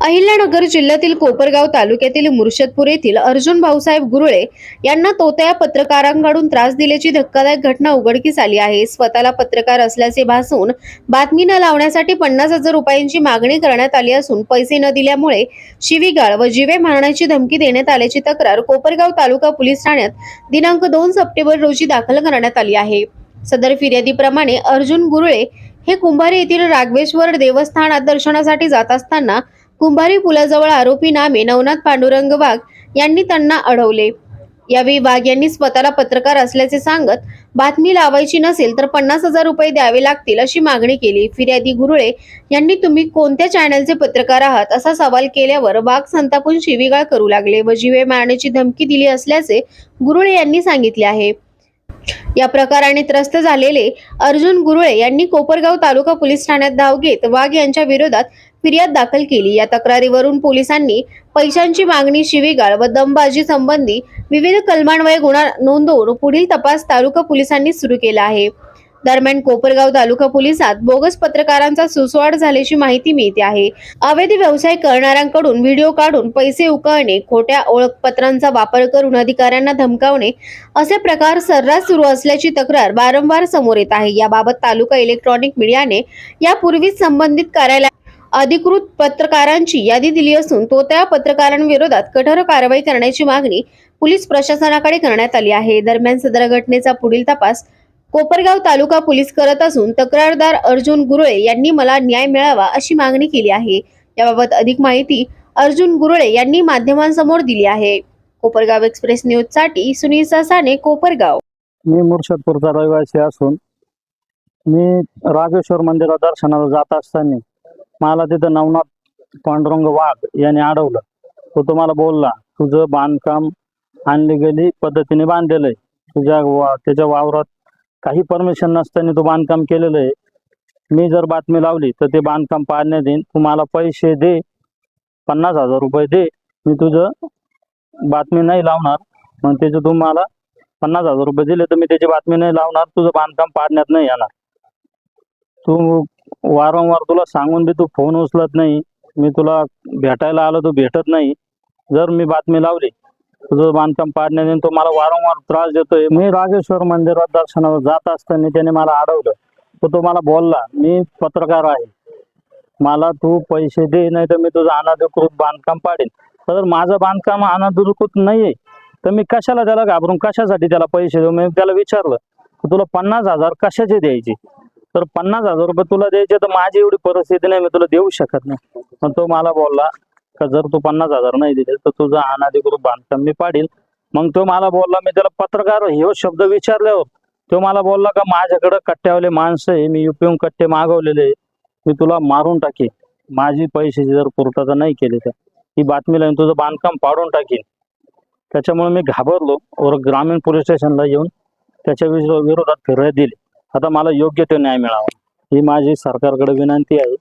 अहिल्यानगर जिल्ह्यातील कोपरगाव तालुक्यातील मुर्शदपूर येथील अर्जुन भाऊसाहेब गुरुळे यांना तोत्या पत्रकारांकडून त्रास दिल्याची धक्कादायक घटना उघडकीस आली आहे. स्वतःला पत्रकार असल्याचे भासून बातमी न लावण्यासाठी पन्नास हजार रुपयांची मागणी करण्यात आली असून पैसे न दिल्यामुळे शिवीगाळ व जीवे मारण्याची धमकी देण्यात आल्याची तक्रार कोपरगाव तालुका पोलीस ठाण्यात दिनांक दोन सप्टेंबर रोजी दाखल करण्यात आली आहे. सदर फिर्यादीप्रमाणे अर्जुन गुरुळे हे कुंभारी येथील राघवेश्वर देवस्थानात दर्शनासाठी जात असताना कुंभारी पुलाजवळ आरोपी नामे नवनाथ पांडुरंग वाघ यांनी त्यांना अडवले. यावेळी वाघ यांनी स्वतःला पत्रकार असल्याचे सांगत बातमी लावायची नसेल तर पन्नास हजार रुपये द्यावे लागतील अशी मागणी केली. फिर्यादी गुरुळे यांनी तुम्ही कोणत्या चॅनलचे पत्रकार आहात? असा सवाल केल्यावर वाघ संतापून शिवीगाळ करू लागले व जीवे मारण्याची धमकी दिली असल्याचे गुरुळे यांनी सांगितले आहे. या प्रकाराने त्रस्त झालेले अर्जुन गुरुळे यांनी कोपरगाव तालुका पोलीस ठाण्यात धाव घेत वाघ यांच्या विरोधात फिर्याद दाखल केली. या तक्रारीवरून पोलिसांनी पैशांची मागणी शिवीगाळ व दमबाजी संबंधी विविध कलमान्वये गुन्हा नोंदवून पुढील तपास तालुका पोलिसांनी सुरू केला आहे. दरम्यान कोपरगाव तालुका पोलिसात बोगस पत्रकारांचा सुसवाड झाल्याची माहिती मिळते आहे. अवैध व्यवसाय करणाऱ्यांकडून व्हिडिओ काढून पैसे उकळणे खोट्या ओळखपत्रांचा वापर करून अधिकाऱ्यांना धमकावणे असे प्रकार सर्रास सुरू असल्याची तक्रार वारंवार समोर येत आहे. याबाबत तालुका इलेक्ट्रॉनिक मीडियाने यापूर्वीच संबंधित कार्यालय अधिकृत पत्रकारांची यादी दिली असून तो त्या पत्रकारांविरोधात कठोर कारवाई करण्याची मागणी पोलीस प्रशासनाकडे करण्यात आली आहे. दरम्यान सदर घटनेचा पुढील तपास कोपरगाव तालुका पोलीस करत असून तक्रारदार अर्जुन गुरुळे यांनी मला न्याय मिळावा अशी मागणी केली आहे. याबाबत अधिक माहिती अर्जुन गुरुळे यांनी माध्यमांसमोर दिली आहे. कोपरगाव एक्सप्रेस न्यूजसाठी सुनील ससाने कोपरगाव. मी मुर्शदपूरचा रहिवासी असून मी राजेश्वर मंदिरात दर्शनाला जात असताना मला तिथं नवनाथ पांडुरंग वाघ याने अडवलं. तो तुम्हाला बोलला तुझं बांधकाम आणली गेली पद्धतीने बांधलेलं आहे. तुझ्या वा त्याच्या वावरात काही परमिशन नसताना तू बांधकाम केलेलं आहे. मी जर बातमी लावली तर ते बांधकाम पाडण्यात येईन. तू मला पैसे दे पन्नास हजार रुपये दे. मी तुझं बातमी नाही लावणार. मग त्याचं तू मला पन्नास हजार रुपये दिले तर मी त्याची बातमी नाही लावणार. तुझं बांधकाम पाडण्यात नाही येणार. तू वारंवार तुला सांगून बी तू फोन उचलत नाही. मी तुला भेटायला आलो तू भेटत नाही. जर मी बातमी लावली तुझं बांधकाम पाडण्याने तो मला वारंवार त्रास देतोय. मी राजेश्वर मंदिरात दर्शनावर जात असताना त्याने मला अडवलं. तो तो मला बोलला मी पत्रकार आहे. मला तू पैसे दे नाही तर मी तुझं अनाधिकृत बांधकाम पाडेन. तर माझं बांधकाम अनाधिकृत नाहीये. तर मी कशाला त्याला घाबरून कशासाठी त्याला पैसे देऊ? मी त्याला विचारलं तुला पन्नास हजार कशाचे द्यायचे? तर पन्नास हजार रुपये तुला द्यायचे तर माझी एवढी परिस्थिती नाही मी तुला देऊ शकत नाही. मग तो मला बोलला का जर तू पन्नास हजार नाही दिले तर तुझं अनाधिकृत बांधकाम मी पाडील मग तो मला बोलला मी त्याला पत्रकार हे शब्द विचारल्यावर तो मला बोलला का माझ्याकडे कट्ट्यावले माणसं आहे मी युपीहून कट्टे मागवलेले मी तुला मारून टाकेन. माझी पैशाची जर पूर्तता नाही केली तर. ही बातमी लावून तुझं बांधकाम पाडून टाकेन. त्याच्यामुळे मी घाबरलो. वर ग्रामीण पोलीस स्टेशनला येऊन त्याच्या विरोधात फिर्याद दिली. आता मला योग्य तो न्याय मिळावा. ही माझी सरकारकडे विनंती आहे.